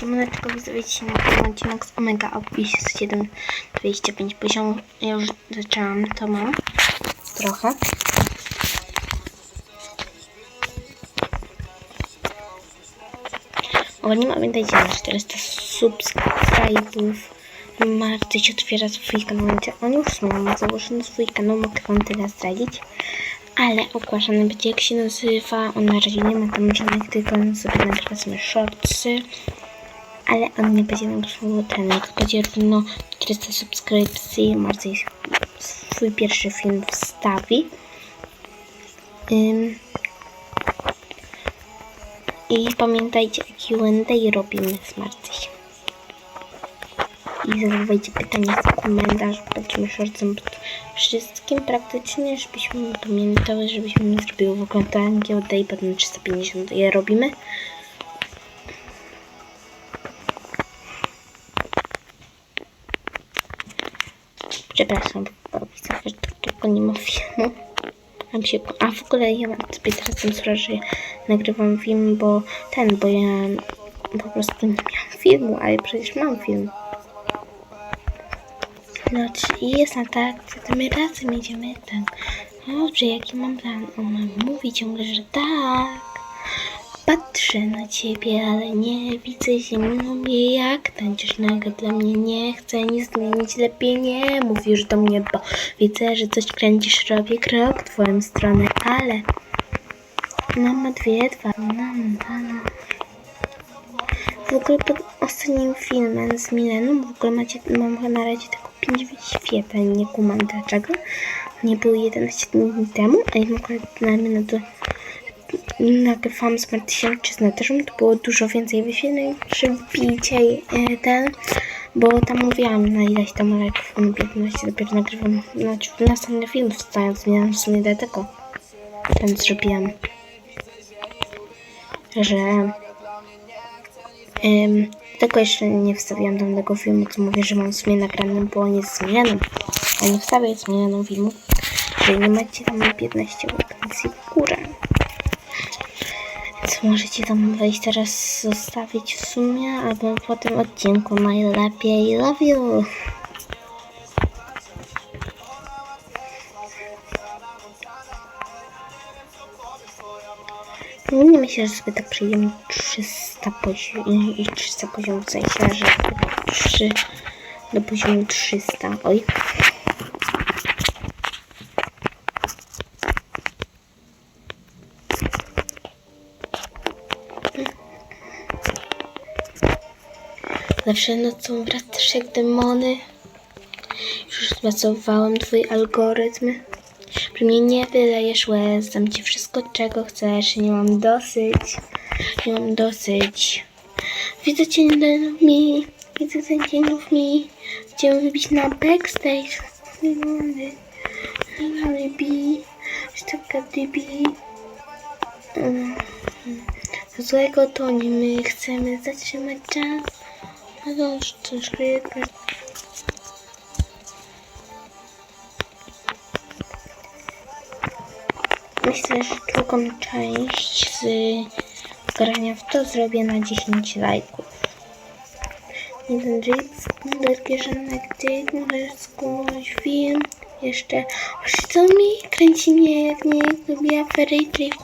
Siemaneczko, widzowie, dzisiaj nagrywam odcinek z Omega Opis 725 poziomów. Ja już zaczęłam, to mam trochę. Ogólnie pamiętajcie na 400 subskrybów. Martyś otwiera swój kanał, więc on już ma założony swój kanał, mogę wam tyle zdradzić. Ale ogłaszany będzie jak się nazywa, on na razie nie ma tam żadnych, tylko on sobie nagrywa sobie shortsy. Ale on nie będzie nagrywał ten, jak będzie równo 400 subskrypcji, Martyś swój pierwszy film wstawi. Ym. I pamiętajcie, Q&A robimy z Marcyś. I zadawajcie pytania w komentarzach, będziemy shortsem pod wszystkim praktycznie, żebyśmy pamiętały, żebyśmy nie zrobiły w ogóle to Q&A potem 350 je robimy. Przepraszam, widzę, że to tylko nie filmu. Mam się, a w ogóle ja mam sobie teraz cenzurę, że nagrywam film, bo ten, bo ja po prostu nie miałam filmu, ale przecież mam film. No, czy jest na tak, my razem jedziemy tak. Dobrze, jaki mam plan? Ona mówi ciągle, że tak. Patrzę na ciebie, ale nie widzę zimną mnie jak tańczysz nagle dla mnie nie chcę nic zmienić, lepiej nie mówisz do mnie, bo widzę, że coś kręcisz, robię krok w twoją stronę, ale mama dwie, dwa, mam, mam. W ogóle pod ostatnim filmem z Mileną w ogóle macie, mam na razie tylko 5 wyświetleń, nie kumam dlaczego. Nie było 11 dni temu, a w ogóle na to nagrywałam z Martysiewczyzną też, to było dużo więcej wyświetleń, przybijcie e, ten, bo tam mówiłam na ileś tam lajków, na 15 dopiero nagrywam, znaczy następny film wstając, zmieniam w sumie dlatego ten zrobiłam, że Ym, tego jeszcze nie wstawiłam do tego filmu, co mówię, że mam w sumie nagranym, bo on jest zmienianym. A nie wstawię zmienianą filmu, że nie macie tam 15 łapki w górę. Więc możecie tam wejść teraz zostawić w sumie, albo po tym odcinku najlepiej. Love you! No nie myślę, że sobie tak przejdziemy 300 poziom i 300 poziom w sensie, że 3 do poziomu 300. Oj. Zawsze nocą wracasz jak demony. Już zmacowałem twój algorytm. Przy mnie nie wylejesz łez, dam ci wszystko czego chcesz, nie mam dosyć, nie mam dosyć. Widzę cię mi, widzę ten dzień mi, chcę wybić na backstage. Alibi, sztabka dybi. Złego to nie my, chcemy zatrzymać czas. To już coś Myślę, że drugą część z grania w to zrobię na 10 lajków. Jeden drip, bezbieżanek dyk, możesz skłonąć film. Jeszcze, co mi? Kręci mnie jak nie lubię afery drip.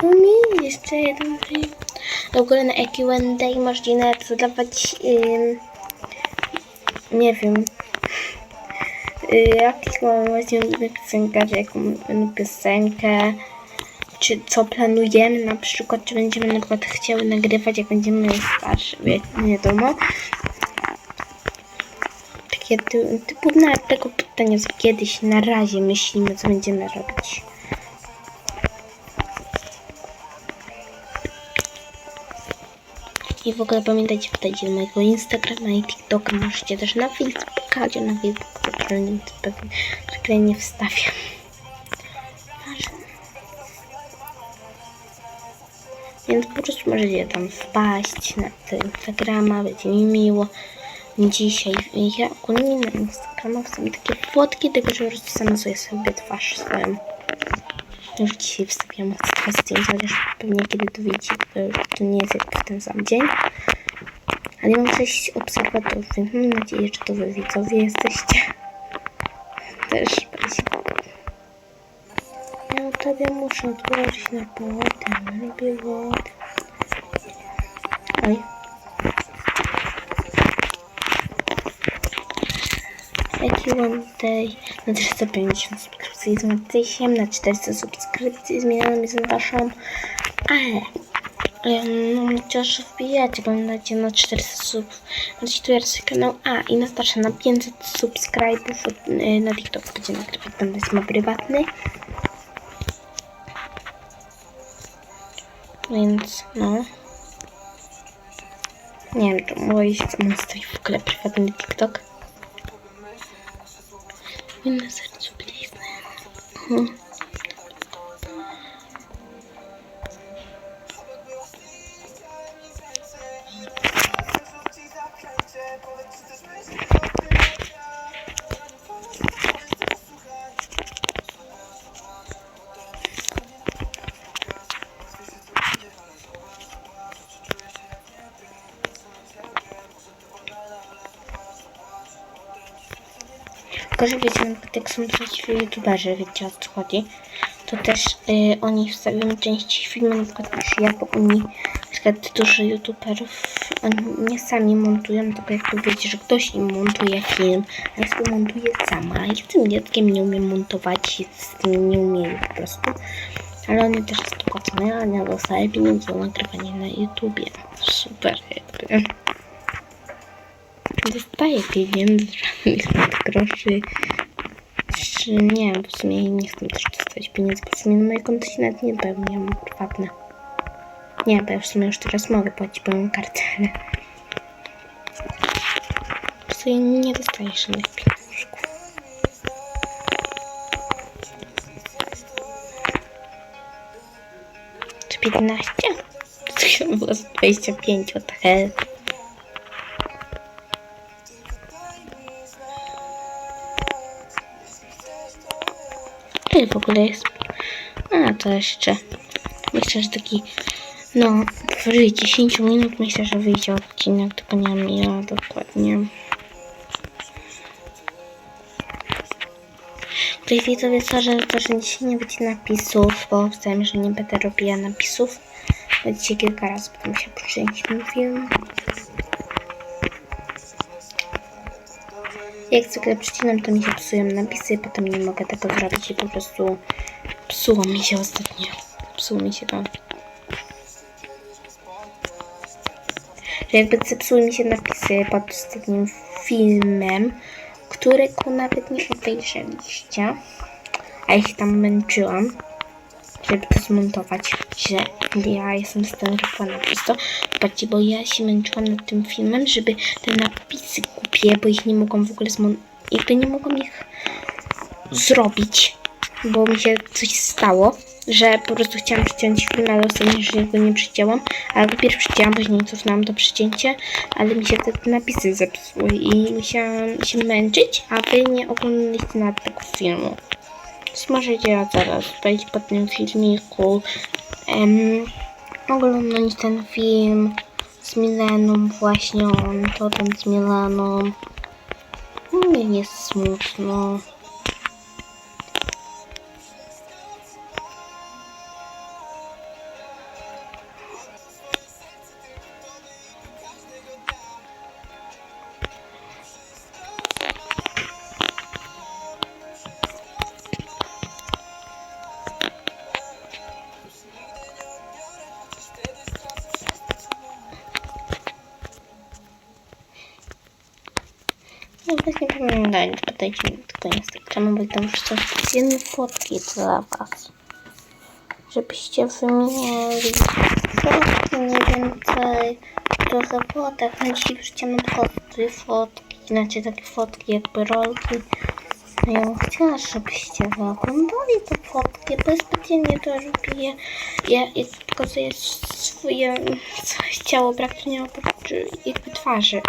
Co mi? Jeszcze jeden drip. W ogóle na Q&A można zadawać, ym, nie wiem, y, mam właśnie ulubionych piosenkarzy, jaką ulubioną piosenkę, czy co planujemy, na przykład, czy będziemy na przykład chciały nagrywać, jak będziemy starsi, wie- nie wiadomo. Takie ty, typu na tego pytania, co kiedyś na razie myślimy, co będziemy robić. I w ogóle pamiętajcie, wpadajcie na mojego Instagrama i TikToka, możecie też na Facebooka, na Facebooku pewnie pewnie nie wstawiam. Więc po prostu możecie tam wpaść na tego Instagrama, będzie mi miło. Dzisiaj ja ogólnie na Instagrama wstawiam takie fotki, tylko że rozrysuję sobie twarz swoją. Już dzisiaj wstawiam dwa zdjęcia, chociaż pewnie kiedy to widzicie, to, nie jest jak w ten sam dzień. Ale mam sześć obserwatorów, więc mam nadzieję, że to wy widzowie jesteście. Też. Ja tobie muszę odłożyć na potem. Lubię wodę. Oj. Jaki mam tutaj na 350 subskrypcji z na 400 subskrypcji zmieniamy z waszą, ale no chociaż wbijacie, pamiętajcie na 400 sub, macie jest kanał, a i na starsze na 500 subskrybów y, na TikTok będzie nagrywać, ten jest ma prywatny. Więc no. Nie wiem, mogę się co stoi w ogóle prywatny TikTok. I na sercu bliznę. Hmm. Tylko, że wiecie, jak są przeciw youtuberzy, wiecie o co chodzi, to też y, oni wstawiają części filmy, na przykład niż ja, bo oni, na przykład duży youtuberów, oni nie sami montują, tylko jakby wiecie, że ktoś im montuje film, a ja sobie montuję sama. Ja tym dzieckiem nie umiem montować, z tym nie umiem po prostu. Ale oni też to płacone, a ja dostaję pieniądze za nagrywanie na YouTubie. Super jakby. Dostaję pieniędzy, żadnych groszy. Czy nie wiem, w sumie nie chcę też dostać pieniędzy, bo w sumie na moje konto się nawet nie pełnią prywatne. Nie, bo ja w sumie już teraz mogę płacić, mam kartę, ale... W sumie nie dostaję żadnych pieniążków. Czy 15? To chyba było z 25, what the hell. Ile w ogóle jest? A, to jeszcze. Myślę, że taki. No, powyżej 10 minut myślę, że wyjdzie odcinek, tylko nie wiem ile dokładnie. Tutaj widzowie co, że to, że dzisiaj nie będzie napisów, bo wstałem, że nie będę robiła napisów. Będzie kilka razy potem się przyjść ten film. Jak zwykle przycinam, to mi się psują napisy, potem nie mogę tego zrobić i po prostu psuło mi się ostatnio. Psuło mi się to. Że jakby zepsuły mi się napisy pod ostatnim filmem, którego nawet nie obejrzeliście, a ich tam męczyłam, żeby to zmontować, że ja jestem zdenerwowana przez to. Zobaczcie, bo ja się męczyłam nad tym filmem, żeby te napisy kupię, bo ich nie mogłam w ogóle zmontować, jakby nie mogłam ich zrobić, bo mi się coś stało, że po prostu chciałam przyciąć film, ale ostatnio że go nie przycięłam, ale najpierw przycięłam, później cofnęłam to przycięcie, ale mi się te napisy zepsuły i musiałam się męczyć, a nie oglądaliście nawet tego filmu. Możecie ja zaraz wejść po tym filmiku, em, oglądać ten film z Mileną właśnie, on to ten z Milaną. Mnie jest smutno. No właśnie pamiętajcie, podajcie mi tylko Instagrama, bo tam wrzucam specjalne fotki dla was. Żebyście wymieniali fotki mniej więcej do zawodach. No dzisiaj wrzuciłam dwie fotki, znaczy takie fotki jakby rolki. No ja bym chciała, żebyście wy oglądali te fotki, bo ja specjalnie to robię. Ja, ja pokazuję swoje całe ciało praktycznie oprócz jakby twarzy.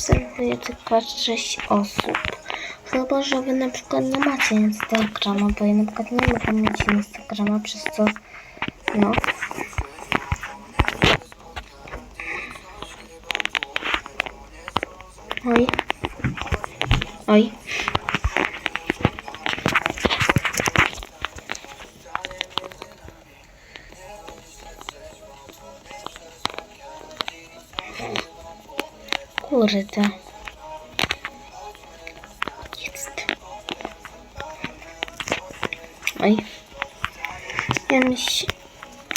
Obserwuje tylko 6 osób. Chyba, że wy na przykład nie macie Instagrama, bo ja na przykład nie mogę mieć Instagrama, przez co no. Oj. Oj. Kurde. Jest. Oj. Ja myślę...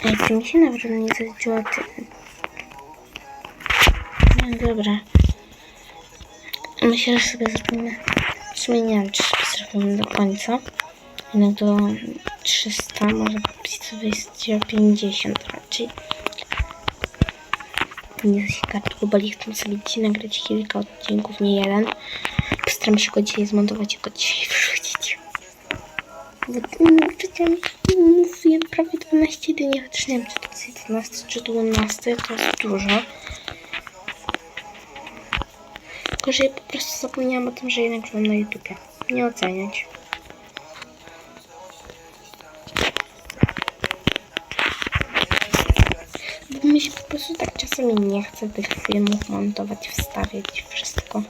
Ej, to mi się naprawdę nie zadziała ten... No dobra. Myślę, że sobie zrobimy... W sumie nie wiem, czy zrobimy do końca. Jednak do 300, może być sobie 50 raczej. Nie kartku, bo chcę sobie dzisiaj nagrać kilka odcinków, nie jeden. Postaram się go dzisiaj zmontować go dzisiaj wrzucić. Przecież mówię prawie 12 dni, chociaż nie wiem, czy to jest 11 czy 12, to jest dużo. Tylko, że ja po prostu zapomniałam o tym, że jednak byłem na YouTubie. Nie oceniać. Mi się po prostu tak czasami nie chce tych filmów montować, wstawiać, wszystko.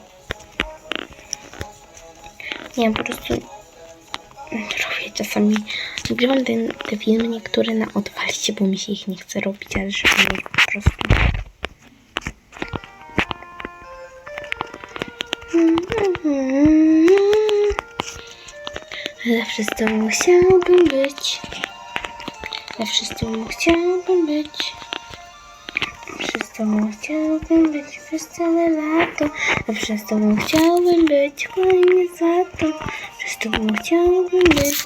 Nie po prostu robię czasami, nagrywam ten, te filmy niektóre na odwalicie, bo mi się ich nie chce robić, ale żeby mieć po prostu Zawsze z tobą chciałbym być. Zawsze z tobą chciałbym być. Tobą chciałbym być przez całe lato. Zawsze z tobą chciałbym być, fajnie za to. Zawsze z tobą chciałbym być.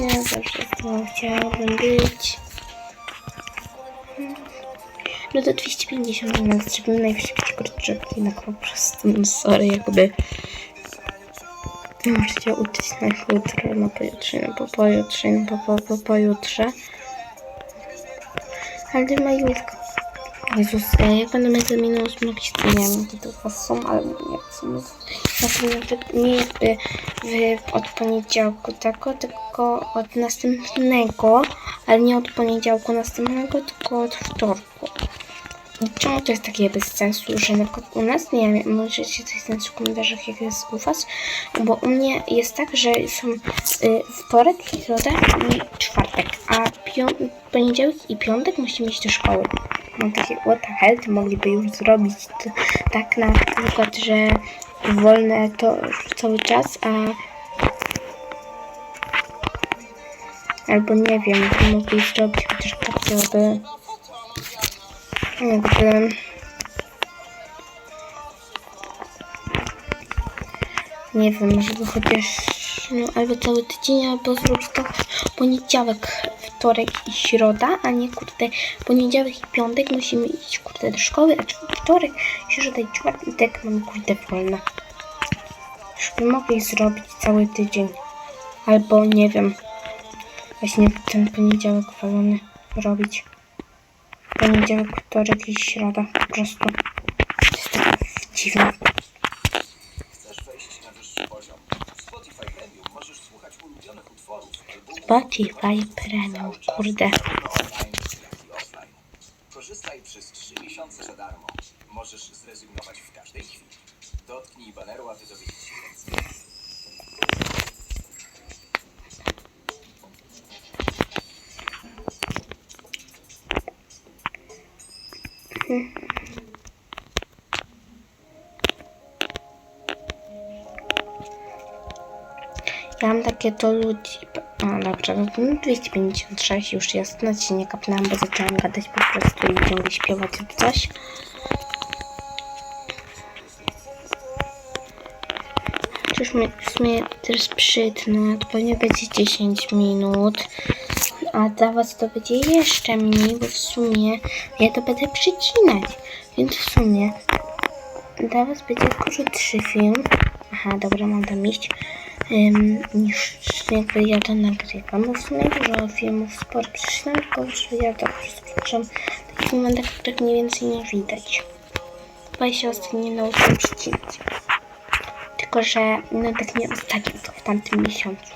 Ja zawsze z tobą chciałbym być. No to 250 minut, żeby najwyższy kurczę, jednak po prostu, no sorry, jakby Możecie uczyć na jutro, na pojutrze, na po pojutrze, na po, po, po pojutrze. Ale ma Julka. Jezus, e, jak będę mieć minus jakieś to nie wiem, jakie to chyba są, ale nie są. Pewno nie jakby w, od poniedziałku tego, tylko od następnego, ale nie od poniedziałku następnego, tylko od wtorku. Czemu to jest takie bez sensu, że na przykład u nas, nie wiem, możecie coś znać w komentarzach, jak jest u was, bo u mnie jest tak, że są y, wtorek, środa i czwartek, a poniedziałek i piątek musimy iść do szkoły. Takie, what the hell, to mogliby już zrobić. Tak na przykład, że wolne to cały czas, a albo nie wiem, mogli zrobić chociaż tak, żeby jakby nie wiem, żeby chociaż no, albo cały tydzień, albo zrobić to poniedziałek, wtorek i środa, a nie kurde poniedziałek i piątek musimy iść kurde do szkoły, a wtorek, środa i czwartek mam kurde wolne. Żeby mogli zrobić cały tydzień. Albo nie wiem, właśnie ten poniedziałek wolony robić poniedziałek, wtorek i środa. Po prostu to jest tak dziwne. Chcesz wejść na wyższy poziom? W Spotify Premium możesz słuchać ulubionych utworów, albumów, Spotify Premium, kurde. Korzystaj przez 3 miesiące za darmo. Możesz zrezygnować w każdej chwili. Dotknij baneru, aby dowiedzieć się więcej. Ja mam takie to ludzi. A dobrze, no to 256 już jest. Nawet się nie kapnęłam, bo zaczęłam gadać po prostu i ciągle śpiewać coś. Już mnie, w sumie też przytnę, to pewnie będzie 10 minut. A dla was to będzie jeszcze mniej, bo w sumie ja to będę przycinać. Więc w sumie dla was będzie krótszy film. Aha, dobra, mam tam iść. Niż jakby ja to nagrywam. Bo w sumie dużo filmów sporo przeczytam, tylko że ja to przepraszam w takich momentach, których mniej więcej nie widać. Chyba się ostatnio nauczyłam przycinać. tylko że no tak nie ostatnio, to w tamtym miesiącu.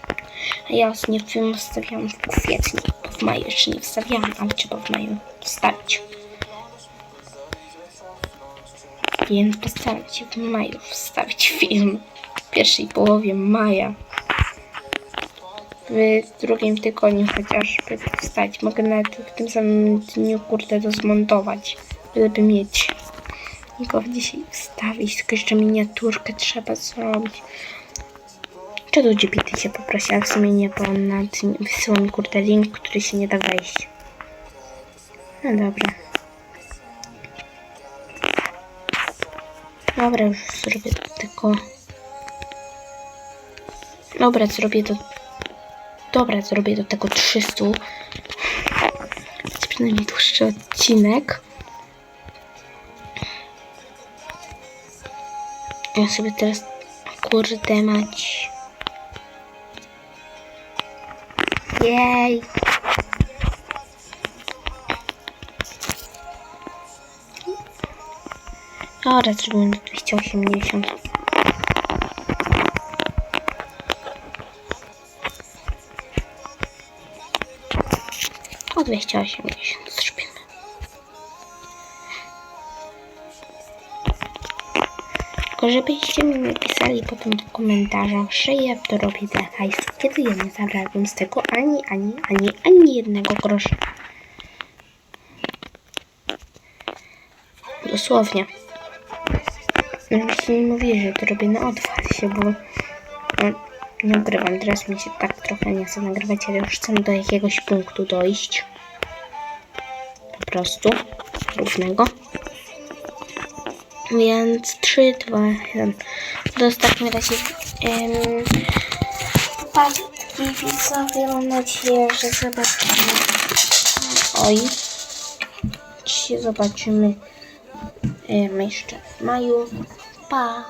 A ja ostatnio film wstawiałam w kwietniu, bo w maju jeszcze nie wstawiałam, ale trzeba w maju wstawić. Więc postaram się w maju wstawić film. Pierwszej połowie maja. W drugim tygodniu chociażby wstać. Mogę nawet w tym samym dniu, kurde, to zmontować. Żeby mieć. I go dzisiaj wstawić. Tylko jeszcze miniaturkę trzeba zrobić. Czy do GPT się poprosi, ale w sumie nie, bo on wysyła mi kurde link, który się nie da wejść. No dobra. Dobra, już zrobię tylko... Dobra, zrobię to... Dobra, zrobię do tego 300. Będzie przynajmniej dłuższy odcinek. Ja sobie teraz... Kurde mać. Jej. Dobra, zrobimy do 280. 280 zrobimy. Tylko żebyście mi napisali potem w komentarzach, że ja to robię dla hajsu, kiedy ja nie zabrałabym z tego ani, ani, ani, ani jednego grosza. Dosłownie. Żebyście nie mówili, że to robię na otwarcie, bo no, nie nagrywam. Teraz mi się tak trochę nie chce nagrywać, ale już chcę do jakiegoś punktu dojść. Po prostu. Równego. Więc 3, 2, 1. To w takim razie um, paczki widzowie. Mam nadzieję, że zobaczymy. Oj. Dzisiaj zobaczymy em, jeszcze w maju. Pa!